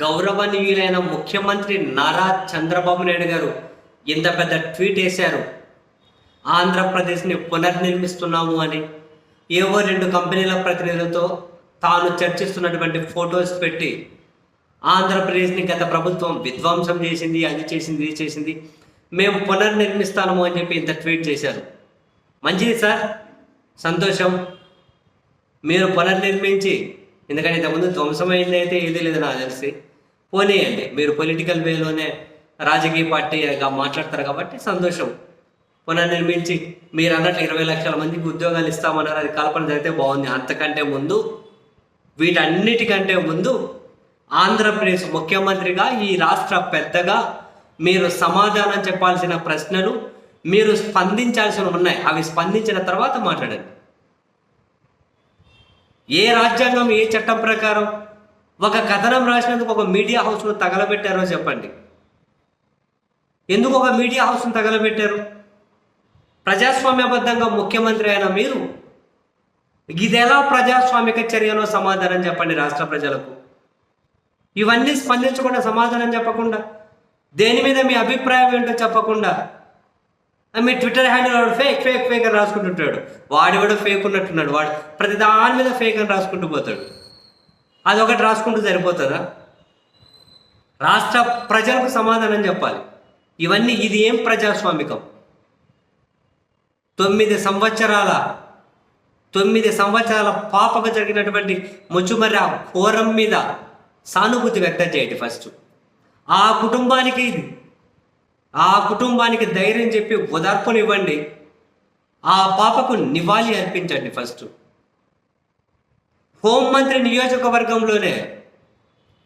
గౌరవనీయులైన ముఖ్యమంత్రి నారా చంద్రబాబు నాయుడు గారు ఇంత పెద్ద ట్వీట్ వేశారు. ఆంధ్రప్రదేశ్ని పునర్నిర్మిస్తున్నాము అని. ఏవో రెండు కంపెనీల ప్రతినిధులతో తాను చర్చిస్తున్నటువంటి ఫొటోస్ పెట్టి ఆంధ్రప్రదేశ్ని గత ప్రభుత్వం విధ్వంసం చేసింది అది చేసింది ఇది చేసింది. మేము పునర్నిర్మిస్తాము అని చెప్పి ఇంత ట్వీట్ చేశారు. మంచిది సార్? సంతోషం. మీరు పునర్నిర్మించి ఎందుకంటే ఇంతకుముందు ధ్వంసమైంది అయితే ఏది లేదు నాకు తెలిసి. పోనీయండి. మీరు పొలిటికల్ వేలోనే రాజకీయ పార్టీగా మాట్లాడతారు కాబట్టి సంతోషం. పునర్నిర్మించి మీరు అన్నట్లు ఇరవై లక్షల మందికి ఉద్యోగాలు ఇస్తామన్నారు అది కల్పన జరిగితే బాగుంది. అంతకంటే ముందు వీటన్నిటికంటే ముందు ఆంధ్రప్రదేశ్ ముఖ్యమంత్రిగా ఈ రాష్ట్ర పెద్దగా మీరు సమాధానం చెప్పాల్సిన ప్రశ్నలు మీరు స్పందించాల్సిన ఉన్నాయి. అవి స్పందించిన తర్వాత మాట్లాడండి. ఏ రాజ్యాంగం ఏ చట్టం ప్రకారం ఒక కథనం రాసినందుకు ఒక మీడియా హౌస్ను తగలబెట్టారో చెప్పండి. ఎందుకు ఒక మీడియా హౌస్ను తగలబెట్టారు? ప్రజాస్వామ్యబద్ధంగా ముఖ్యమంత్రి అయిన మీరు ఇదెలా ప్రజాస్వామిక చర్యలో సమాధానం చెప్పండి రాష్ట్ర ప్రజలకు. ఇవన్నీ స్పందించకుండా సమాధానం చెప్పకుండా దేని మీద మీ అభిప్రాయం ఏంటో చెప్పకుండా మీ ట్విట్టర్ హ్యాండిల్ వాడు ఫేక్ ఫేక్ ఫేక్ అని రాసుకుంటుంటాడు. వాడు కూడా ఫేక్ ఉన్నట్టున్నాడు. వాడు ప్రతి దాని మీద ఫేక్ అని రాసుకుంటూ పోతాడు. అదొకటి రాసుకుంటూ సరిపోతుందా? రాష్ట్ర ప్రజలకు సమాధానం చెప్పాలి. ఇవన్నీ ఇది ఏం ప్రజాస్వామికం? తొమ్మిది సంవత్సరాల తొమ్మిది సంవత్సరాల పాపకు జరిగినటువంటి ముచ్చుమర్రి ఆ ఘోరం మీద సానుభూతి వ్యక్తం చేయండి ఫస్ట్. ఆ కుటుంబానికి ఆ కుటుంబానికి ధైర్యం చెప్పి ఓదార్పునివ్వండి. ఆ పాపకు నివాళి అర్పించండి ఫస్ట్. హోంమంత్రి నియోజకవర్గంలోనే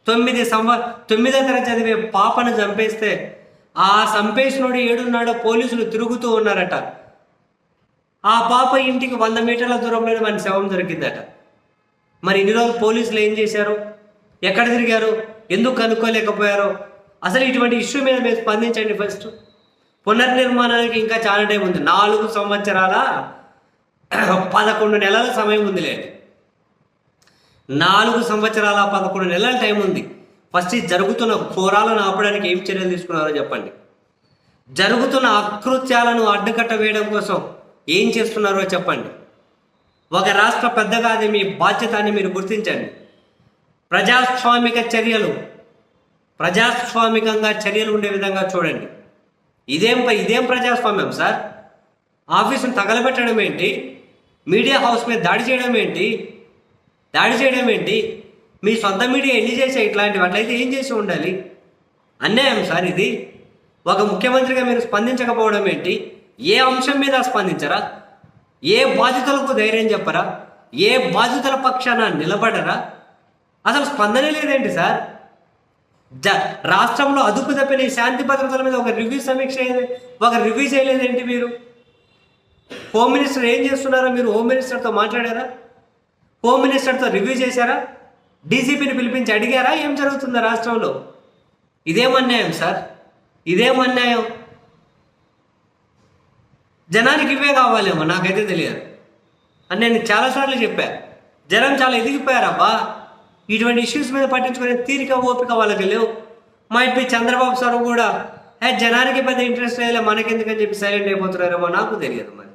తొమ్మిది సంవ తొమ్మిదో తరగతి చదివే పాపను చంపేస్తే ఆ చంపేసినోడు ఏడున్నాడో పోలీసులు తిరుగుతూ ఉన్నారట. ఆ పాప ఇంటికి వంద మీటర్ల దూరంలోనే మన శవం దొరికిందట. మరి ఇన్ని రోజులు పోలీసులు ఏం చేశారు? ఎక్కడ తిరిగారు? ఎందుకు కనుక్కోలేకపోయారో? అసలు ఇటువంటి ఇష్యూ మీద మీరు స్పందించండి ఫస్ట్. పునర్నిర్మాణానికి ఇంకా చాలా టైం ఉంది. నాలుగు సంవత్సరాల పదకొండు నెలల సమయం ఉందిలే. నాలుగు సంవత్సరాల పదకొండు నెలల టైం ఉంది. ఫస్ట్ జరుగుతున్న ఘోరాలను ఆపడానికి ఏం చర్యలు తీసుకున్నారో చెప్పండి. జరుగుతున్న అకృత్యాలను అడ్డుకట్ట వేయడం కోసం ఏం చేస్తున్నారో చెప్పండి. ఒక రాష్ట్ర పెద్దగా అది మీ బాధ్యత అని మీరు గుర్తించండి. ప్రజాస్వామిక చర్యలు ప్రజాస్వామికంగా చర్యలు ఉండే విధంగా చూడండి. ఇదేం ఇదేం ప్రజాస్వామ్యం సార్? ఆఫీసును తగలబెట్టడం ఏంటి? మీడియా హౌస్ మీద దాడి చేయడం ఏంటి? దాడి చేయడం ఏంటి? మీ సొంత మీడియా ఎన్ని చేసే ఇట్లాంటివి? అట్లయితే ఏం చేసి ఉండాలి? అన్యాయం సార్ ఇది? ఒక ముఖ్యమంత్రిగా మీరు స్పందించకపోవడం ఏంటి? ఏ అంశం మీద స్పందించరా? ఏ బాధితులకు ధైర్యం చెప్పరా? ఏ బాధితుల పక్షాన నిలబడరా? అసలు స్పందనే లేదేంటి సార్? జ రాష్ట్రంలో అదుపు తప్పిన శాంతి భద్రతల మీద ఒక రివ్యూ సమీక్ష ఒక రివ్యూ చేయలేదేంటి మీరు? హోమ్ మినిస్టర్ ఏం చేస్తున్నారో మీరు హోమ్ మినిస్టర్తో మాట్లాడారా? హోమ్ మినిస్టర్తో రివ్యూ చేశారా? డీసీపీని పిలిపించి అడిగారా? ఏం జరుగుతుందో రాష్ట్రంలో? ఇదేం అన్యాయం సార్. ఇదేం అన్యాయం. జనానికి ఇవే కావాలేమో నాకైతే తెలియదు. అని నేను చాలాసార్లు చెప్పాను జనం చాలా ఎదిగిపోయారబ్బా. ఇటువంటి ఇష్యూస్ మీద పట్టించుకునే తీరిక ఓపిక వాళ్ళకి లేవు. మైట్ బి చంద్రబాబు సార్ కూడా హే జనానికి పెద్ద ఇంట్రెస్ట్ లేదు మనకెందుకని చెప్పి సైలెంట్ అయిపోతున్నారేమో నాకు తెలియదు మరి.